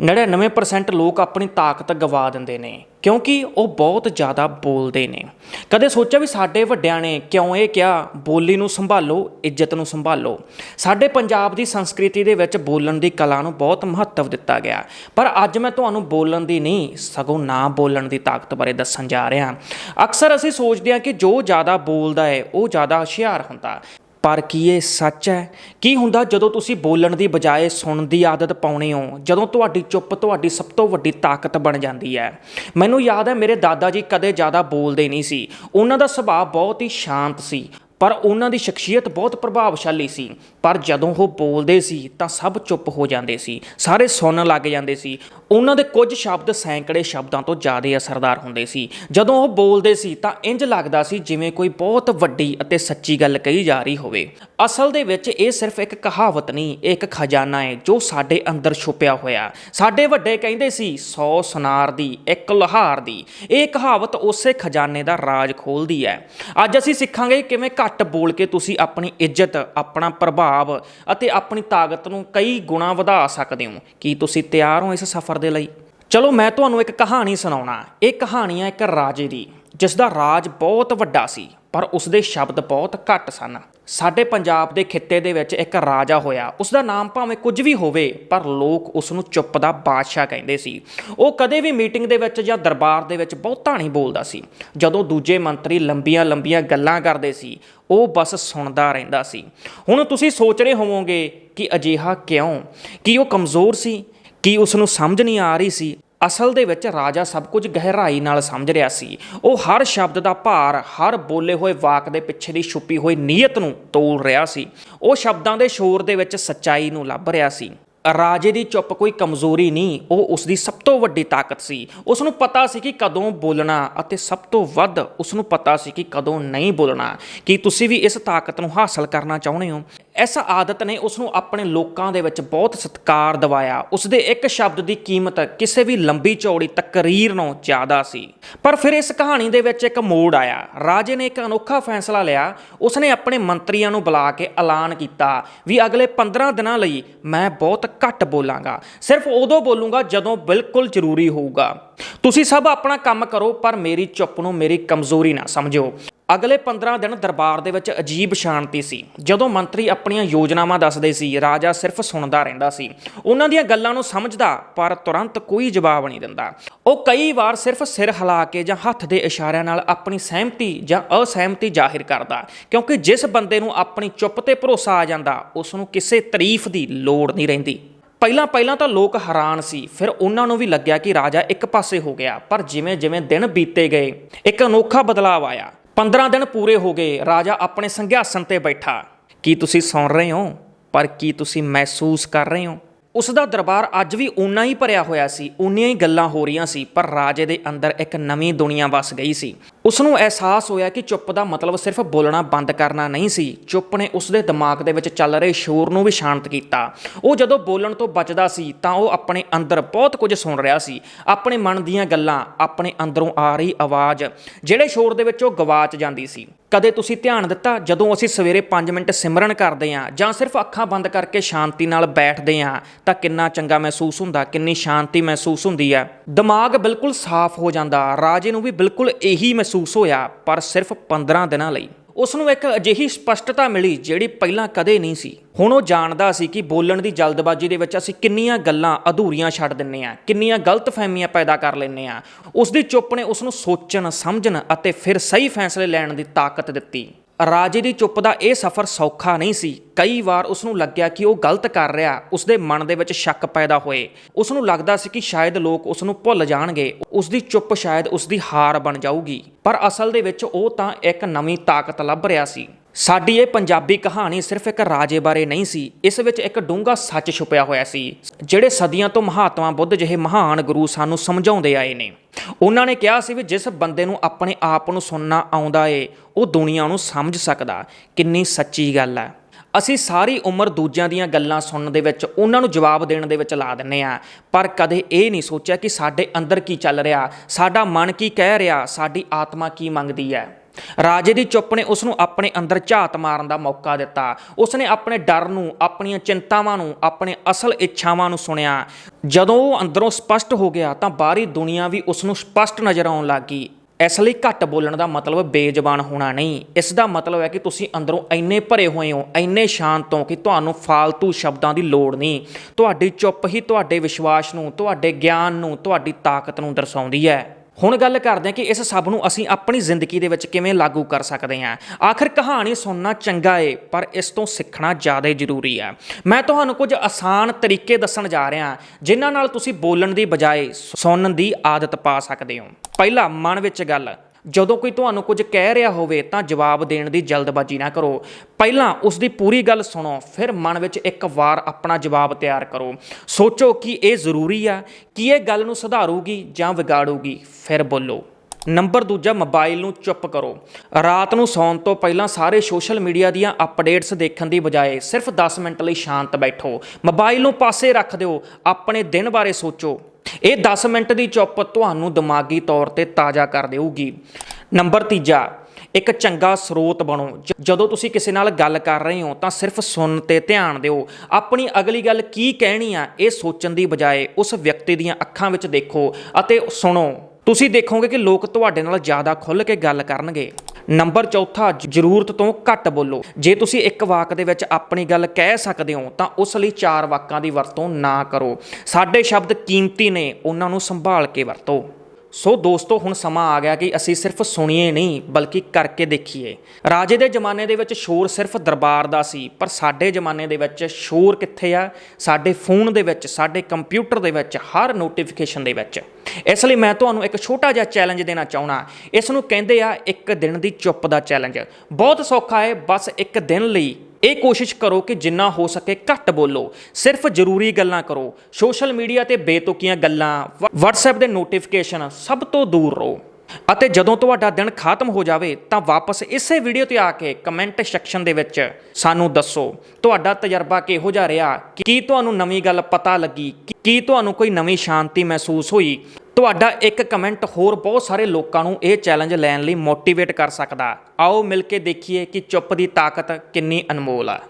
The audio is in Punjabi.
99% ਲੋਕ ਆਪਣੀ ਤਾਕਤ ਗਵਾ ਦਿੰਦੇ ਨੇ, ਕਿਉਂਕਿ ਉਹ ਬਹੁਤ ਜ਼ਿਆਦਾ ਬੋਲਦੇ ਨੇ। ਕਦੇ ਸੋਚਿਆ ਵੀ ਸਾਡੇ ਵੱਡਿਆਂ ਨੇ ਕਿਉਂ ਇਹ ਕਿਹਾ, ਬੋਲੀ ਨੂੰ ਸੰਭਾਲੋ, ਇੱਜ਼ਤ ਨੂੰ ਸੰਭਾਲੋ। ਸਾਡੇ ਪੰਜਾਬ ਦੀ ਸੰਸਕ੍ਰਿਤੀ ਦੇ ਵਿੱਚ ਬੋਲਣ ਦੀ ਕਲਾ ਨੂੰ ਬਹੁਤ ਮਹੱਤਵ ਦਿੱਤਾ ਗਿਆ। ਪਰ ਅੱਜ ਮੈਂ ਤੁਹਾਨੂੰ ਬੋਲਣ ਦੀ ਨਹੀਂ, ਸਗੋਂ ਨਾ ਬੋਲਣ ਦੀ ਤਾਕਤ ਬਾਰੇ ਦੱਸਣ ਜਾ ਰਿਹਾ। ਅਕਸਰ ਅਸੀਂ ਸੋਚਦੇ ਹਾਂ ਕਿ ਜੋ ਜ਼ਿਆਦਾ ਬੋਲਦਾ ਹੈ, ਉਹ ਜ਼ਿਆਦਾ ਹੁਸ਼ਿਆਰ ਹੁੰਦਾ। ਪਰ ਕੀ ਇਹ ਸੱਚ ਹੈ? ਕੀ ਹੁੰਦਾ ਜਦੋਂ ਤੁਸੀਂ ਬੋਲਣ ਦੀ ਬਜਾਏ ਸੁਣਨ ਦੀ ਆਦਤ ਪਾਉਣੇ ਹੋ? ਜਦੋਂ ਤੁਹਾਡੀ ਚੁੱਪ ਤੁਹਾਡੀ ਸਭ ਤੋਂ ਵੱਡੀ ਤਾਕਤ ਬਣ ਜਾਂਦੀ ਹੈ। ਮੈਨੂੰ ਯਾਦ ਹੈ ਮੇਰੇ ਦਾਦਾ ਜੀ ਕਦੇ ਜ਼ਿਆਦਾ ਬੋਲਦੇ ਨਹੀਂ ਸੀ। ਉਹਨਾਂ ਦਾ ਸੁਭਾਅ ਬਹੁਤ ਹੀ ਸ਼ਾਂਤ ਸੀ। ਪਰ ਉਹਨਾਂ ਦੀ ਸ਼ਖਸੀਅਤ ਬਹੁਤ ਪ੍ਰਭਾਵਸ਼ਾਲੀ ਸੀ। ਪਰ ਜਦੋਂ ਉਹ ਬੋਲਦੇ ਸੀ, ਤਾਂ ਸਭ ਚੁੱਪ ਹੋ ਜਾਂਦੇ ਸੀ। ਸਾਰੇ ਸੁਣਨ ਲੱਗ ਜਾਂਦੇ ਸੀ। ਉਹਨਾਂ ਦੇ ਕੁਝ ਸ਼ਬਦ ਸੈਂਕੜੇ ਸ਼ਬਦਾਂ ਤੋਂ ਜ਼ਿਆਦਾ ਅਸਰਦਾਰ ਹੁੰਦੇ ਸੀ। ਜਦੋਂ ਉਹ ਬੋਲਦੇ ਸੀ, ਤਾਂ ਇੰਜ ਲੱਗਦਾ ਸੀ ਜਿਵੇਂ ਕੋਈ ਬਹੁਤ ਵੱਡੀ ਅਤੇ ਸੱਚੀ ਗੱਲ ਕਹੀ ਜਾ ਰਹੀ ਹੋਵੇ। ਅਸਲ ਦੇ ਵਿੱਚ ਇਹ ਸਿਰਫ ਇੱਕ ਕਹਾਵਤ ਨਹੀਂ, ਇਹ ਇੱਕ ਖਜ਼ਾਨਾ ਹੈ ਜੋ ਸਾਡੇ ਅੰਦਰ ਛੁਪਿਆ ਹੋਇਆ। ਸਾਡੇ ਵੱਡੇ ਕਹਿੰਦੇ ਸੀ 100 ਸੁਨਾਰ ਦੀ, ਇੱਕ ਲੋਹਾਰ ਦੀ। ਇਹ ਕਹਾਵਤ ਉਸੇ ਖਜ਼ਾਨੇ ਦਾ ਰਾਜ ਖੋਲਦੀ ਹੈ। ਅੱਜ ਅਸੀਂ ਸਿੱਖਾਂਗੇ ਕਿਵੇਂ ਘੱਟ ਘੱਟ ਬੋਲ ਕੇ ਤੁਸੀਂ ਆਪਣੀ ਇੱਜ਼ਤ, ਆਪਣਾ ਪ੍ਰਭਾਵ ਅਤੇ ਆਪਣੀ ਤਾਕਤ ਨੂੰ ਕਈ ਗੁਣਾ ਵਧਾ ਸਕਦੇ ਹੋ। ਕੀ ਤੁਸੀਂ ਤਿਆਰ ਹੋ ਇਸ ਸਫ਼ਰ ਦੇ ਲਈ? ਚਲੋ, ਮੈਂ ਤੁਹਾਨੂੰ ਇੱਕ ਕਹਾਣੀ ਸੁਣਾਉਣਾ। ਇਹ ਕਹਾਣੀ ਹੈ ਇੱਕ ਰਾਜੇ ਦੀ। ਜਿਸ ਦਾ ਰਾਜ ਬਹੁਤ ਵੱਡਾ ਸੀ, ਪਰ ਉਸ ਦੇ ਸ਼ਬਦ ਬਹੁਤ ਘੱਟ ਸਨ। ਸਾਡੇ ਪੰਜਾਬ ਦੇ ਖਿੱਤੇ ਦੇ ਵਿੱਚ ਇੱਕ ਰਾਜਾ ਹੋਇਆ। ਉਸ ਦਾ ਨਾਮ ਭਾਵੇਂ ਕੁਝ ਵੀ ਹੋਵੇ, ਪਰ ਲੋਕ ਉਸ ਨੂੰ ਚੁੱਪ ਦਾ ਬਾਦਸ਼ਾਹ ਕਹਿੰਦੇ ਸੀ। ਉਹ ਕਦੇ ਵੀ ਮੀਟਿੰਗ ਦੇ ਵਿੱਚ ਜਾਂ ਦਰਬਾਰ ਦੇ ਵਿੱਚ ਬਹੁਤਾ ਨਹੀਂ ਬੋਲਦਾ ਸੀ। ਜਦੋਂ ਦੂਜੇ ਮੰਤਰੀ ਲੰਬੀਆਂ ਲੰਬੀਆਂ ਗੱਲਾਂ ਕਰਦੇ ਸੀ, ਉਹ ਬਸ ਸੁਣਦਾ ਰਹਿੰਦਾ ਸੀ। ਹੁਣ ਤੁਸੀਂ ਸੋਚ ਰਹੇ ਹੋਵੋਗੇ ਕਿ ਅਜਿਹਾ ਕਿਉਂ? ਕੀ ਉਹ ਕਮਜ਼ੋਰ ਸੀ? ਕੀ ਉਸ ਨੂੰ ਸਮਝ ਨਹੀਂ ਆ ਰਹੀ ਸੀ? ਅਸਲ ਦੇ ਵਿੱਚ ਰਾਜਾ ਸਭ ਕੁਝ ਗਹਿਰਾਈ ਨਾਲ ਸਮਝ ਰਿਹਾ ਸੀ। ਉਹ ਹਰ ਸ਼ਬਦ ਦਾ ਭਾਰ, ਹਰ ਬੋਲੇ ਹੋਏ ਵਾਕ ਦੇ ਪਿੱਛੇ ਦੀ ਛੁਪੀ ਹੋਈ ਨੀਅਤ ਨੂੰ ਤੋਲ ਰਿਹਾ ਸੀ। ਉਹ ਸ਼ਬਦਾਂ ਦੇ ਸ਼ੋਰ ਦੇ ਵਿੱਚ ਸੱਚਾਈ ਨੂੰ ਲੱਭ ਰਿਹਾ ਸੀ। ਰਾਜੇ ਦੀ ਚੁੱਪ ਕੋਈ ਕਮਜ਼ੋਰੀ ਨਹੀਂ, ਉਹ ਉਸ ਦੀ ਸਭ ਤੋਂ ਵੱਡੀ ਤਾਕਤ ਸੀ। ਉਸ ਨੂੰ ਪਤਾ ਸੀ ਕਿ ਕਦੋਂ ਬੋਲਣਾ ਅਤੇ ਸਭ ਤੋਂ ਵੱਧ ਉਸ ਨੂੰ ਪਤਾ ਸੀ ਕਿ ਕਦੋਂ ਨਹੀਂ ਬੋਲਣਾ। ਕੀ ਤੁਸੀਂ ਵੀ ਇਸ ਤਾਕਤ ਨੂੰ ਹਾਸਲ ਕਰਨਾ ਚਾਹੁੰਦੇ ਹੋ? ਇਸ ਆਦਤ ਨੇ ਉਸ ਨੂੰ ਆਪਣੇ ਲੋਕਾਂ ਦੇ ਵਿੱਚ ਬਹੁਤ ਸਤਿਕਾਰ ਦਿਵਾਇਆ। ਉਸ ਦੇ ਇੱਕ ਸ਼ਬਦ ਦੀ ਕੀਮਤ ਕਿਸੇ ਵੀ ਲੰਬੀ ਚੌੜੀ ਤਕਰੀਰ ਨਾਲੋਂ ਜ਼ਿਆਦਾ ਸੀ। ਪਰ ਫਿਰ ਇਸ ਕਹਾਣੀ ਦੇ ਵਿੱਚ ਇੱਕ ਮੋੜ ਆਇਆ। ਰਾਜੇ ਨੇ ਇੱਕ ਅਨੋਖਾ ਫੈਸਲਾ ਲਿਆ। ਉਸ ਨੇ ਆਪਣੇ ਮੰਤਰੀਆਂ ਨੂੰ ਬੁਲਾ ਕੇ ਐਲਾਨ ਕੀਤਾ ਵੀ ਅਗਲੇ 15 ਦਿਨਾਂ ਲਈ ਮੈਂ ਬਹੁਤ ਘੱਟ ਬੋਲਾਂਗਾ। ਸਿਰਫ ਉਦੋਂ ਬੋਲੂੰਗਾ ਜਦੋਂ ਬਿਲਕੁਲ ਜ਼ਰੂਰੀ ਹੋਊਗਾ। ਤੁਸੀਂ ਸਭ ਆਪਣਾ ਕੰਮ ਕਰੋ, ਪਰ ਮੇਰੀ ਚੁੱਪ ਨੂੰ ਮੇਰੀ ਕਮਜ਼ੋਰੀ ਨਾ ਸਮਝੋ ਅਗਲੇ 15 ਦਿਨ ਦਰਬਾਰ ਦੇ ਵਿੱਚ ਅਜੀਬ ਸ਼ਾਂਤੀ ਸੀ। ਜਦੋਂ ਮੰਤਰੀ ਆਪਣੀਆਂ ਯੋਜਨਾਵਾਂ ਦੱਸਦੇ ਸੀ, ਰਾਜਾ ਸਿਰਫ ਸੁਣਦਾ ਰਹਿੰਦਾ ਸੀ। ਉਹਨਾਂ ਦੀਆਂ ਗੱਲਾਂ ਨੂੰ ਸਮਝਦਾ, ਪਰ ਤੁਰੰਤ ਕੋਈ ਜਵਾਬ ਨਹੀਂ ਦਿੰਦਾ। ਉਹ ਕਈ ਵਾਰ ਸਿਰਫ ਸਿਰ ਹਿਲਾ ਕੇ ਜਾਂ ਹੱਥ ਦੇ ਇਸ਼ਾਰਿਆਂ ਨਾਲ ਆਪਣੀ ਸਹਿਮਤੀ ਜਾਂ ਅਸਹਿਮਤੀ ਜ਼ਾਹਿਰ ਕਰਦਾ, ਕਿਉਂਕਿ ਜਿਸ ਬੰਦੇ ਨੂੰ ਆਪਣੀ ਚੁੱਪ ਤੇ ਭਰੋਸਾ ਆ ਜਾਂਦਾ, ਉਸ ਨੂੰ ਕਿਸੇ ਤਾਰੀਫ ਦੀ ਲੋੜ ਨਹੀਂ ਰਹਿੰਦੀ। ਪਹਿਲਾਂ ਪਹਿਲਾਂ ਤਾਂ ਲੋਕ ਹੈਰਾਨ ਸੀ, ਫਿਰ ਉਹਨਾਂ ਨੂੰ ਵੀ ਲੱਗਿਆ ਕਿ ਰਾਜਾ ਇੱਕ ਪਾਸੇ ਹੋ ਗਿਆ, ਪਰ ਜਿਵੇਂ ਜਿਵੇਂ ਦਿਨ ਬੀਤੇ ਗਏ, ਇੱਕ ਅਨੋਖਾ ਬਦਲਾਅ ਆਇਆ। 15 ਦਿਨ ਪੂਰੇ ਹੋ ਗਏ, ਰਾਜਾ ਆਪਣੇ ਸੰਘਿਆਸਨ ਤੇ ਬੈਠਾ। ਕੀ ਤੁਸੀਂ ਸੁਣ ਰਹੇ ਹੋ? ਪਰ ਕੀ ਤੁਸੀਂ ਮਹਿਸੂਸ ਕਰ ਰਹੇ ਹੋ? ਉਸ ਦਾ ਦਰਬਾਰ ਅੱਜ ਵੀ ਓਨਾ ਹੀ ਭਰਿਆ ਹੋਇਆ ਸੀ, ਓਨੀਆਂ ਹੀ ਗੱਲਾਂ ਹੋ ਰਹੀਆਂ ਸੀ, ਪਰ ਰਾਜੇ ਦੇ ਅੰਦਰ ਇੱਕ ਨਵੀਂ ਦੁਨੀਆ ਵਸ ਗਈ ਸੀ। ਉਸ ਨੂੰ ਅਹਿਸਾਸ ਹੋਇਆ ਕਿ ਚੁੱਪ ਦਾ ਮਤਲਬ ਸਿਰਫ ਬੋਲਣਾ ਬੰਦ ਕਰਨਾ ਨਹੀਂ ਸੀ। ਚੁੱਪ ਨੇ ਉਸ ਦੇ ਦਿਮਾਗ ਦੇ ਵਿੱਚ ਚੱਲ ਰਹੇ ਸ਼ੋਰ ਨੂੰ ਵੀ ਸ਼ਾਂਤ ਕੀਤਾ। ਉਹ ਜਦੋਂ ਬੋਲਣ ਤੋਂ ਬਚਦਾ ਸੀ, ਤਾਂ ਉਹ ਆਪਣੇ ਅੰਦਰ ਬਹੁਤ ਕੁਝ ਸੁਣ ਰਿਹਾ ਸੀ। ਆਪਣੇ ਮਨ ਦੀਆਂ ਗੱਲਾਂ, ਆਪਣੇ ਅੰਦਰੋਂ ਆ ਰਹੀ ਆਵਾਜ਼, ਜਿਹੜੇ ਸ਼ੋਰ ਦੇ ਵਿੱਚ ਉਹ ਗਵਾਚ ਜਾਂਦੀ ਸੀ। ਕਦੇ ਤੁਸੀਂ ਧਿਆਨ ਦਿੱਤਾ, ਜਦੋਂ ਅਸੀਂ ਸਵੇਰੇ 5 ਮਿੰਟ ਸਿਮਰਨ ਕਰਦੇ ਹਾਂ, ਜਾਂ ਸਿਰਫ ਅੱਖਾਂ ਬੰਦ ਕਰਕੇ ਸ਼ਾਂਤੀ ਨਾਲ ਬੈਠਦੇ ਹਾਂ, ਤਾਂ ਕਿੰਨਾ ਚੰਗਾ ਮਹਿਸੂਸ ਹੁੰਦਾ, ਕਿੰਨੀ ਸ਼ਾਂਤੀ ਮਹਿਸੂਸ ਹੁੰਦੀ ਹੈ। ਦਿਮਾਗ ਬਿਲਕੁਲ ਸਾਫ਼ ਹੋ ਜਾਂਦਾ, ਰਾਜੇ ਨੂੰ ਵੀ ਬਿਲਕੁਲ ਇਹੀ ਮਹਿਸੂਸ ਹੋਇਆ, ਪਰ ਸਿਰਫ 15 ਦਿਨਾਂ ਲਈ। ਉਸ ਨੂੰ ਇੱਕ ਅਜਿਹੀ ਸਪਸ਼ਟਤਾ ਮਿਲੀ ਜਿਹੜੀ ਪਹਿਲਾਂ ਕਦੇ ਨਹੀਂ ਸੀ। ਹੁਣ ਉਹ ਜਾਣਦਾ ਸੀ ਕਿ ਬੋਲਣ ਦੀ ਜਲਦਬਾਜ਼ੀ ਦੇ ਵਿੱਚ ਅਸੀਂ ਕਿੰਨੀਆਂ ਗੱਲਾਂ ਅਧੂਰੀਆਂ ਛੱਡ ਦਿੰਨੇ ਆ ਕਿੰਨੀਆਂ ਗਲਤਫਹਿਮੀਆਂ ਪੈਦਾ ਕਰ ਲੈਂਦੇ ਆ ਉਸ ਦੀ ਚੁੱਪ ਨੇ ਉਸ ਨੂੰ ਸੋਚਣ, ਸਮਝਣ ਅਤੇ ਫਿਰ ਸਹੀ ਫੈਸਲੇ ਲੈਣ ਦੀ ਤਾਕਤ ਦਿੱਤੀ। ਰਾਜੇ ਦੀ ਚੁੱਪ ਦਾ ਇਹ ਸਫ਼ਰ ਸੌਖਾ ਨਹੀਂ ਸੀ। ਕਈ ਵਾਰ ਉਸ ਨੂੰ ਲੱਗਿਆ ਕਿ ਉਹ ਗਲਤ ਕਰ ਰਿਹਾ ਉਸ ਦੇ ਮਨ ਦੇ ਵਿੱਚ ਸ਼ੱਕ ਪੈਦਾ ਹੋਏ। ਉਸ ਨੂੰ ਲੱਗਦਾ ਸੀ ਕਿ ਸ਼ਾਇਦ ਲੋਕ ਉਸ ਨੂੰ ਭੁੱਲ ਜਾਣਗੇ। ਉਸ ਦੀ ਚੁੱਪ ਸ਼ਾਇਦ ਉਸ ਦੀ ਹਾਰ ਬਣ ਜਾਊਗੀ। ਪਰ ਅਸਲ ਦੇ ਵਿੱਚ ਉਹ ਤਾਂ ਇੱਕ ਨਵੀਂ ਤਾਕਤ ਲੱਭ ਰਿਹਾ ਸੀ। ਸਾਡੀ ਇਹ ਪੰਜਾਬੀ ਕਹਾਣੀ ਸਿਰਫ ਇੱਕ ਰਾਜੇ ਬਾਰੇ ਨਹੀਂ ਸੀ, ਇਸ ਵਿੱਚ ਇੱਕ ਡੂੰਘਾ ਸੱਚ ਛੁਪਿਆ ਹੋਇਆ ਸੀ, ਜਿਹੜੇ ਸਦੀਆਂ ਤੋਂ ਮਹਾਤਮਾ ਬੁੱਧ ਜਿਹੇ ਮਹਾਨ ਗੁਰੂ ਸਾਨੂੰ ਸਮਝਾਉਂਦੇ ਆਏ ਨੇ। ਉਹਨਾਂ ਨੇ ਕਿਹਾ ਸੀ ਵੀ ਜਿਸ ਬੰਦੇ ਨੂੰ ਆਪਣੇ ਆਪ ਨੂੰ ਸੁਣਨਾ ਆਉਂਦਾ ਏ, ਉਹ ਦੁਨੀਆ ਨੂੰ ਸਮਝ ਸਕਦਾ, ਕਿੰਨੀ ਸੱਚੀ ਗੱਲ ਹੈ ਅਸੀਂ ਸਾਰੀ ਉਮਰ ਦੂਜਿਆਂ ਦੀਆਂ ਗੱਲਾਂ ਸੁਣਨ ਦੇ ਵਿੱਚ, ਉਹਨਾਂ ਨੂੰ ਜਵਾਬ ਦੇਣ ਦੇ ਵਿੱਚ ਲਾ ਦਿੰਨੇ ਆ, ਪਰ ਕਦੇ ਇਹ ਨਹੀਂ ਸੋਚਿਆ ਕਿ ਸਾਡੇ ਅੰਦਰ ਕੀ ਚੱਲ ਰਿਹਾ, ਸਾਡਾ ਮਨ ਕੀ ਕਹਿ ਰਿਹਾ, ਸਾਡੀ ਆਤਮਾ ਕੀ ਮੰਗਦੀ ਹੈ। ਰਾਜੇ ਦੀ ਚੁੱਪ ਨੇ ਉਸ ਨੂੰ ਆਪਣੇ ਅੰਦਰ ਝਾਤ ਮਾਰਨ ਦਾ ਮੌਕਾ ਦਿੱਤਾ। ਉਸ ਨੇ ਆਪਣੇ ਡਰ ਨੂੰ, ਆਪਣੀਆਂ ਚਿੰਤਾਵਾਂ ਨੂੰ, ਆਪਣੇ ਅਸਲ ਇੱਛਾਵਾਂ ਨੂੰ ਸੁਣਿਆ। ਜਦੋਂ ਉਹ ਅੰਦਰੋਂ ਸਪਸ਼ਟ ਹੋ ਗਿਆ ਤਾਂ ਬਾਹਰੀ ਦੁਨੀਆ ਵੀ ਉਸ ਨੂੰ ਸਪਸ਼ਟ ਨਜ਼ਰ ਆਉਣ ਲੱਗੀ ਇਸ ਲਈ ਘੱਟ ਬੋਲਣ ਦਾ ਮਤਲਬ ਬੇਜ਼ਬਾਨ ਹੋਣਾ ਨਹੀਂ। ਇਸ ਦਾ ਮਤਲਬ ਹੈ ਕਿ ਤੁਸੀਂ ਅੰਦਰੋਂ ਇੰਨੇ ਭਰੇ ਹੋਏ ਹੋ, ਇੰਨੇ ਸ਼ਾਂਤ ਹੋ ਕਿ ਤੁਹਾਨੂੰ ਫਾਲਤੂ ਸ਼ਬਦਾਂ ਦੀ ਲੋੜ ਨਹੀਂ। ਤੁਹਾਡੀ ਚੁੱਪ ਹੀ ਤੁਹਾਡੇ ਵਿਸ਼ਵਾਸ ਨੂੰ, ਤੁਹਾਡੇ ਗਿਆਨ ਨੂੰ, ਤੁਹਾਡੀ ਤਾਕਤ ਨੂੰ ਦਰਸਾਉਂਦੀ ਹੈ। ਹੁਣ ਗੱਲ ਕਰਦੇ ਹਾਂ ਕਿ ਇਸ ਸਭ ਨੂੰ ਅਸੀਂ ਆਪਣੀ ਜ਼ਿੰਦਗੀ ਦੇ ਵਿੱਚ ਕਿਵੇਂ ਲਾਗੂ ਕਰ ਸਕਦੇ ਹਾਂ। ਆਖਰ ਕਹਾਣੀ ਸੁਣਨਾ ਚੰਗਾ ਏ, ਪਰ ਇਸ ਤੋਂ ਸਿੱਖਣਾ ਜ਼ਿਆਦਾ ਜ਼ਰੂਰੀ ਹੈ ਮੈਂ ਤੁਹਾਨੂੰ ਕੁਝ ਆਸਾਨ ਤਰੀਕੇ ਦੱਸਣ ਜਾ ਰਿਹਾ, ਜਿਨ੍ਹਾਂ ਨਾਲ ਤੁਸੀਂ ਬੋਲਣ ਦੀ ਬਜਾਏ ਸੁਣਨ ਦੀ ਆਦਤ ਪਾ ਸਕਦੇ ਹੋ। ਪਹਿਲਾ, ਮਨ ਵਿੱਚ ਗੱਲ। ਜਦੋਂ ਕੋਈ ਤੁਹਾਨੂੰ ਕੁਝ ਕਹਿ ਰਿਹਾ ਹੋਵੇ ਤਾਂ ਜਵਾਬ ਦੇਣ ਦੀ ਜਲਦਬਾਜ਼ੀ ਨਾ ਕਰੋ। ਪਹਿਲਾਂ ਉਸ ਦੀ ਪੂਰੀ ਗੱਲ ਸੁਣੋ, ਫਿਰ ਮਨ ਵਿੱਚ ਇੱਕ ਵਾਰ ਆਪਣਾ ਜਵਾਬ ਤਿਆਰ ਕਰੋ। ਸੋਚੋ ਕਿ ਇਹ ਜ਼ਰੂਰੀ ਆ, ਕਿ ਇਹ ਗੱਲ ਨੂੰ ਸੁਧਾਰੂਗੀ ਜਾਂ ਵਿਗਾੜੂਗੀ, ਫਿਰ ਬੋਲੋ। ਨੰਬਰ ਦੂਜਾ, ਮੋਬਾਈਲ ਨੂੰ ਚੁੱਪ ਕਰੋ। ਰਾਤ ਨੂੰ ਸੌਣ ਤੋਂ ਪਹਿਲਾਂ ਸਾਰੇ ਸੋਸ਼ਲ ਮੀਡੀਆ ਦੀਆਂ ਅਪਡੇਟਸ ਦੇਖਣ ਦੀ ਬਜਾਏ ਸਿਰਫ 10 ਮਿੰਟ ਲਈ ਸ਼ਾਂਤ ਬੈਠੋ। ਮੋਬਾਈਲ ਨੂੰ ਪਾਸੇ ਰੱਖ ਦਿਓ, ਆਪਣੇ ਦਿਨ ਬਾਰੇ ਸੋਚੋ। ਇਹ 10 ਮਿੰਟ ਦੀ ਚੁੱਪ ਤੁਹਾਨੂੰ ਦਿਮਾਗੀ ਤੌਰ ਤੇ ਤਾਜ਼ਾ ਕਰ ਦੇਊਗੀ। ਨੰਬਰ ਤੀਜਾ, ਇੱਕ ਚੰਗਾ ਸਰੋਤ ਬਣੋ। ਜ- ਜਦੋਂ ਤੁਸੀਂ ਕਿਸੇ ਨਾਲ ਗੱਲ ਕਰ ਰਹੇ ਹੋ ਤਾਂ ਸਿਰਫ ਸੁਣਨ ਤੇ ਧਿਆਨ ਦਿਓ। ਆਪਣੀ ਅਗਲੀ ਗੱਲ ਕੀ ਕਹਿਣੀ ਆ, ਇਹ ਸੋਚਣ ਦੀ ਬਜਾਏ ਉਸ ਵਿਅਕਤੀ ਦੀਆਂ ਅੱਖਾਂ ਵਿੱਚ ਦੇਖੋ ਅਤੇ ਸੁਣੋ। ਤੁਸੀਂ ਦੇਖੋਗੇ ਕਿ ਲੋਕ ਤੁਹਾਡੇ ਨਾਲ ਜ਼ਿਆਦਾ ਖੁੱਲ੍ਹ ਕੇ ਗੱਲ ਕਰਨਗੇ। ਨੰਬਰ ਚੌਥਾ, ਜ਼ਰੂਰਤ ਤੋਂ ਘੱਟ ਬੋਲੋ। ਜੇ ਤੁਸੀਂ ਇੱਕ ਵਾਕ ਦੇ ਵਿੱਚ ਆਪਣੀ ਗੱਲ ਕਹਿ ਸਕਦੇ ਹੋ, ਤਾਂ ਉਸ ਲਈ ਚਾਰ ਵਾਕਾਂ ਦੀ ਵਰਤੋਂ ਨਾ ਕਰੋ। ਸਾਡੇ ਸ਼ਬਦ ਕੀਮਤੀ ਨੇ, ਉਹਨਾਂ ਨੂੰ ਸੰਭਾਲ ਕੇ ਵਰਤੋ। ਸੋ ਦੋਸਤੋ, ਹੁਣ ਸਮਾਂ ਆ ਗਿਆ ਕਿ ਅਸੀਂ ਸਿਰਫ ਸੁਣੀਏ ਨਹੀਂ, ਬਲਕਿ ਕਰਕੇ ਦੇਖੀਏ। ਰਾਜੇ ਦੇ ਜ਼ਮਾਨੇ ਦੇ ਵਿੱਚ ਸ਼ੋਰ ਸਿਰਫ ਦਰਬਾਰ ਦਾ ਸੀ, ਪਰ ਸਾਡੇ ਜ਼ਮਾਨੇ ਦੇ ਵਿੱਚ ਸ਼ੋਰ ਕਿੱਥੇ ਆ? ਸਾਡੇ ਫੋਨ ਦੇ ਵਿੱਚ, ਸਾਡੇ ਕੰਪਿਊਟਰ ਦੇ ਵਿੱਚ, ਹਰ ਨੋਟੀਫਿਕੇਸ਼ਨ ਦੇ ਵਿੱਚ। ਇਸ ਲਈ ਮੈਂ ਤੁਹਾਨੂੰ ਇੱਕ ਛੋਟਾ ਜਿਹਾ ਚੈਲੰਜ ਦੇਣਾ ਚਾਹਣਾ ਇਸ ਨੂੰ ਕਹਿੰਦੇ ਆ ਇੱਕ ਦਿਨ ਦੀ ਚੁੱਪ ਦਾ ਚੈਲੰਜ। ਬਹੁਤ ਸੌਖਾ ਹੈ, ਬਸ ਇੱਕ ਦਿਨ ਲਈ ਇਹ ਕੋਸ਼ਿਸ਼ ਕਰੋ ਕਿ ਜਿੰਨਾ ਹੋ ਸਕੇ ਘੱਟ ਬੋਲੋ। ਸਿਰਫ ਜ਼ਰੂਰੀ ਗੱਲਾਂ ਕਰੋ। ਸੋਸ਼ਲ ਮੀਡੀਆ ਤੇ ਬੇਤੁਕੀਆਂ ਗੱਲਾਂ, ਵ- WhatsApp ਦੇ ਨੋਟੀਫਿਕੇਸ਼ਨ ਸਭ ਤੋਂ ਦੂਰ ਰਹੋ। ਅਤੇ ਜਦੋਂ ਤੁਹਾਡਾ ਦਿਨ ਖਤਮ ਹੋ ਜਾਵੇ ਤਾਂ ਵਾਪਸ ਇਸੇ ਵੀਡੀਓ ਤੇ ਆ ਕੇ ਕਮੈਂਟ ਸੈਕਸ਼ਨ ਦੇ ਵਿੱਚ ਸਾਨੂੰ ਦੱਸੋ, ਤੁਹਾਡਾ ਤਜਰਬਾ ਕਿਹੋ ਜਿਹਾ ਰਿਹਾ? ਕੀ ਤੁਹਾਨੂੰ ਨਵੀਂ ਗੱਲ ਪਤਾ ਲੱਗੀ? ਕੀ ਤੁਹਾਨੂੰ ਕੋਈ ਨਵੀਂ ਸ਼ਾਂਤੀ ਮਹਿਸੂਸ ਹੋਈ? ਤੁਹਾਡਾ ਇੱਕ ਕਮੈਂਟ ਹੋਰ ਬਹੁਤ ਸਾਰੇ ਲੋਕਾਂ ਨੂੰ ਇਹ ਚੈਲੰਜ ਲੈਣ ਲਈ ਮੋਟੀਵੇਟ ਕਰ ਸਕਦਾ। ਆਓ ਮਿਲ ਕੇ ਦੇਖੀਏ ਕਿ ਚੁੱਪ ਦੀ ਤਾਕਤ ਕਿੰਨੀ ਅਨਮੋਲ ਆ।